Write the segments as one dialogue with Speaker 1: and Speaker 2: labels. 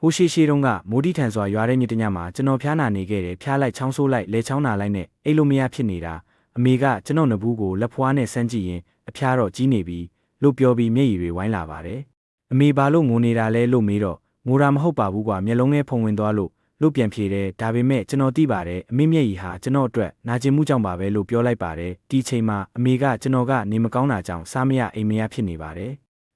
Speaker 1: ဟိုရှိရှိတုန်းကမိုးတိထန်စွာရွာတဲ့ညတညမှာကျွန်တော်ဖျားနာနေခဲ့တယ်ဖျားလိုက်ချောင်းဆိုးလိုက်လဲချောင်းနာလိုက်နဲ့အိတ်လို့မရဖြစ်နေတာအမေကကျွန်တော်နဘူးကိုလက်ဖွားနဲ့ဆန်းကြည့်ရင်အဖျားတော့ကြီးနေပြီလို့ပြောပြီးမျက်ရည်တွေဝိုင်းလာပါတယ်အမေဘာလို့ငိုနေတာလဲလို့မေးတော့ငိုတာမဟုတ်ပါဘူးကွာမျက်လုံးထဲဖုံဝင်သွားလို့လို့ပြန်ဖြေတယ်ဒါပေမဲ့ကျွန်တော်သိပါတယ်အမေမျက်ရည်ဟာကျွန်တော်အတွက်နာကျင်မှုကြောင့်ပါပဲလို့ပြောလိုက်ပါတယ်ဒီချိန်မှာအမေကကျွန်တော်ကနေမကောင်းတာကြောင့်စားမရအိမ်မရဖြစ်နေပါတယ်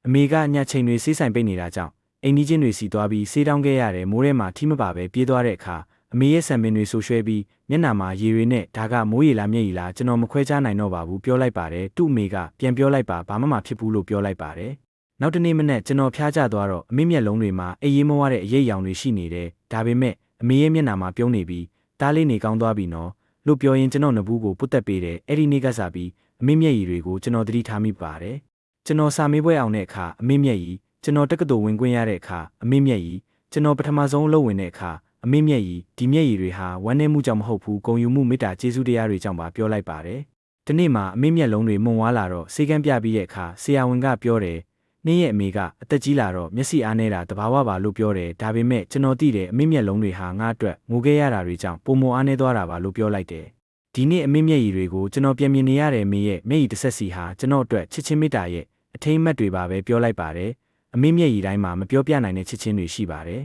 Speaker 1: အမေကညချိန်တွေစေးဆိုင်ပိတ်နေတာကြောင့် အိမ်ကြီးချင်းတွေစီသွားပြီးဆေးတောင်းခဲ့ရတယ်မိုးထဲမှာထိမပါပဲပြေးသွားတဲ့အခါအမေရဲ့ဆံပင်တွေဆူရွှဲပြီးမျက်နှာမှာရေတွေနဲ့ဒါကမိုးရီလားမျက်ရည်လားကျွန်တော်မခွဲခြားနိုင်တော့ပါဘူးပြောလိုက်ပါတယ်သူ့အမေကပြန်ပြောလိုက်ပါဘာမှမဖြစ်ဘူးလို့ပြောလိုက်ပါတယ်နောက်တနေ့မနေ့ကျွန်တော်ဖျားကြသွားတော့အမေမျက်လုံးတွေမှာအေးရေးမဝတဲ့အရေးရောင်တွေရှိနေတယ်ဒါပေမဲ့အမေရဲ့မျက်နှာမှာပြုံးနေပြီးတားလေးနေကောင်းသွားပြီနော်လို့ပြောရင်ကျွန်တော်နဘူးကိုပုတ်တက်ပေးတယ်အဲ့ဒီနေ့ကစားပြီးအမေမျက်ရည်တွေကိုကျွန်တော်သတိထားမိပါတယ်ကျွန်တော်စာမေးပွဲအောင်တဲ့အခါအမေမျက်ရည် ကျွန်တော်တက္ကသိုလ်ဝင်ခွင့်ရတဲ့အခါအမေမျက်ရည်ကျွန်တော်ပထမဆုံးအလုပ်ဝင်တဲ့အခါအမေမျက်ရည်ဒီမျက်ရည်တွေဟာဝမ်းနည်းမှုကြောင့်မဟုတ်ဘူးဂုံယူမှုမေတ္တာကျေးဇူးတရားတွေကြောင့်ပါပြောလိုက်ပါတယ်ဒီနေ့မှာအမေမျက်လုံးတွေမှုံဝါလာတော့စေကန်းပြပြီးတဲ့အခါဆရာဝန်ကပြောတယ်နင်းရဲ့အမေကအသက်ကြီးလာတော့မျက်စိအားနေတာတဘာဝပါလို့ပြောတယ်ဒါပေမဲ့ကျွန်တော်သိတယ်အမေမျက်လုံးတွေဟာငါ့အတွက်ငိုခဲ့ရတာတွေကြောင့်ပုံမအားနေသွားတာပါလို့ပြောလိုက်တယ်ဒီနေ့အမေမျက်ရည်တွေကိုကျွန်တော်ပြန်မြင်နေရတဲ့မေရဲ့မျက်ရည်တစ်ဆက်စီဟာကျွန်တော်အတွက်ချစ်ချင်းမေတ္တာရဲ့အထိမ်းအမှတ်တွေပါပဲပြောလိုက်ပါတယ် အမေမျက်ရည်တိုင်းမှာမပြောပြနိုင်တဲ့ချစ်ချင်းတွေရှိပါတယ်